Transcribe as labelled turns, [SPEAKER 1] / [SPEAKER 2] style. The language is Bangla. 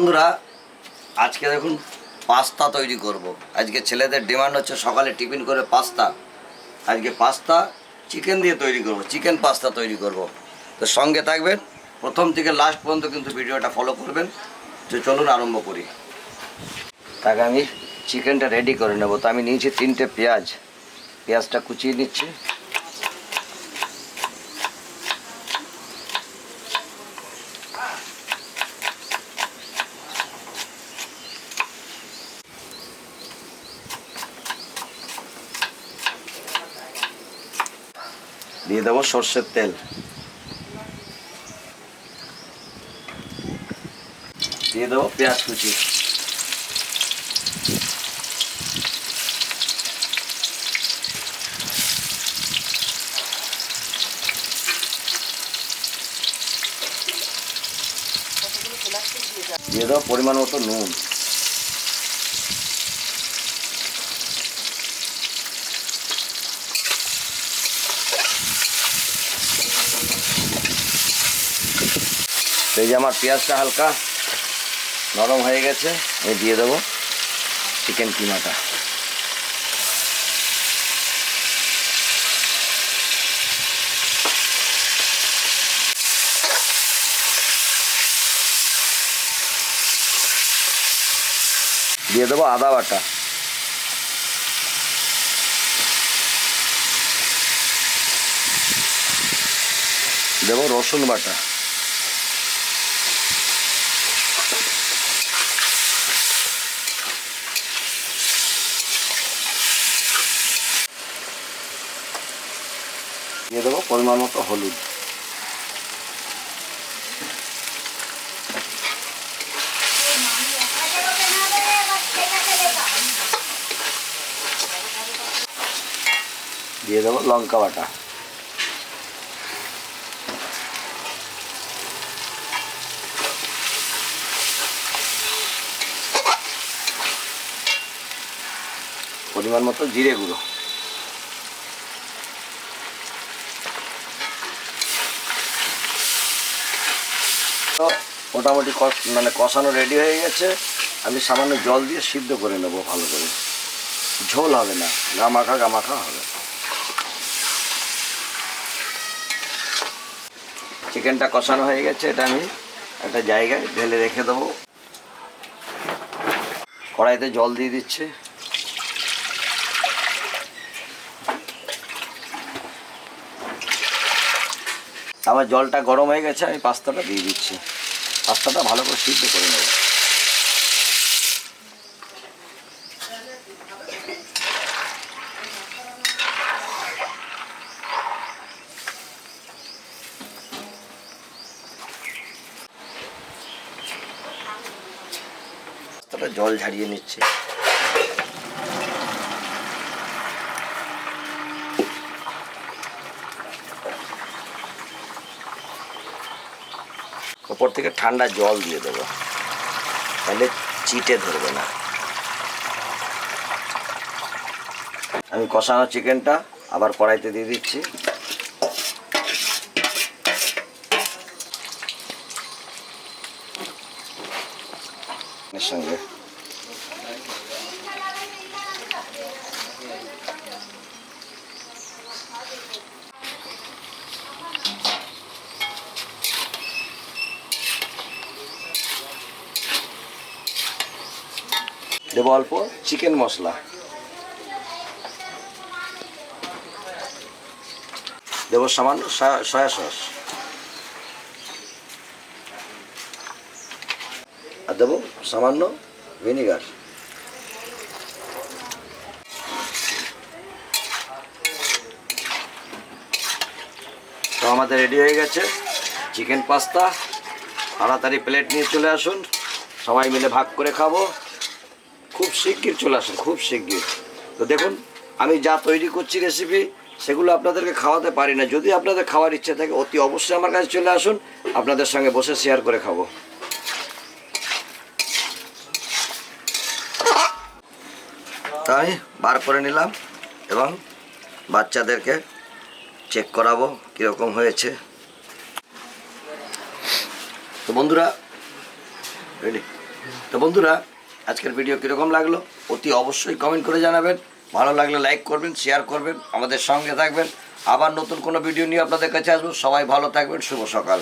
[SPEAKER 1] বন্ধুরা, আজকে দেখুন পাস্তা তৈরি করব। আজকে ছেলেদের ডিমান্ড হচ্ছে সকালে টিফিন করে পাস্তা। আজকে পাস্তা চিকেন দিয়ে তৈরি করব, চিকেন পাস্তা তৈরি করব। তো সঙ্গে থাকবেন, প্রথম থেকে লাস্ট পর্যন্ত কিন্তু ভিডিওটা ফলো করবেন। তো চলুন আরম্ভ করি। তাকে আমি চিকেনটা রেডি করে নেব। তো আমি নিয়েছি তিনটে পেঁয়াজ। পেঁয়াজটা কুচিয়ে নিচ্ছি। দিয়ে দেবো সর্ষের তেল। দিয়ে দেবো পেঁয়াজ কুচি। দিয়ে দেবো পরিমাণ মতো নুন। এই যে আমার পেঁয়াজটা হালকা নরম হয়ে গেছে, আমি দিয়ে দেবো চিকেন কিমাটা। দিয়ে দেবো আদা বাটা। দেবো রসুন বাটা। দিয়ে দেবো পরিমাণ মতো হলুদ। দিয়ে দেবো লঙ্কা বাটা। পরিমাণ মতো জিরে গুঁড়ো। মোটামুটি কষ- মানে কষানো রেডি হয়ে গেছে। আমি সামান্য জল দিয়ে সিদ্ধ করে নেব ভালো করে। ঝোল হবে না, গামাখা গামাখা হবে। চিকেনটা কষানো হয়ে গেছে, এটা আমি একটা জায়গায় ঢেলে রেখে দেবো। কড়াইতে জল দিয়ে দিচ্ছে। আমার জলটা গরম হয়ে গেছে, আমি পাস্তাটা দিয়ে দিচ্ছি। পাস্তাটা ভালো করে সিদ্ধ করে নেব। জল ঝারিয়ে নিচ্ছে। ওপর থেকে ঠান্ডা জল দিয়ে দেবো। তাহলে চিটে ধরবে না। আমি কষানো চিকেনটা আবার কড়াইতে দিয়ে দিচ্ছি। সঙ্গে দেবো অল্প চিকেন মশলা। দেবো সামান্য সয়া- সস। আর দেবো সামান্য ভিনিগার। তো আমাদের রেডি হয়ে গেছে। চিকেন পাস্তা, তাড়াতাড়ি প্লেট নিয়ে চলে আসুন। সবাই মিলে ভাগ করে খাব। খুব শিগগির চলে আসুন, খুব শিগগির। তো দেখুন, আমি যা তৈরি করছি রেসিপি সেগুলো আপনাদেরকে খাওয়াতে পারি না। যদি আপনাদের খাওয়ার ইচ্ছে থাকে, অতি অবশ্যই আমার কাছে চলে আসুন, আপনাদের সঙ্গে বসে শেয়ার করে খাব। তাই বার করে নিলাম এবং বাচ্চাদেরকে চেক করাবো কীরকম হয়েছে। তো বন্ধুরা রেডি তো বন্ধুরা আজকের ভিডিও কীরকম লাগল অতি অবশ্যই কমেন্ট করে জানাবেন। ভালো লাগলে লাইক করবেন শেয়ার করবেন, আমাদের সঙ্গে থাকবেন। আবার নতুন কোনো ভিডিও নিয়ে আপনাদের কাছে আসব। সবাই ভালো থাকবেন, শুভ সকাল।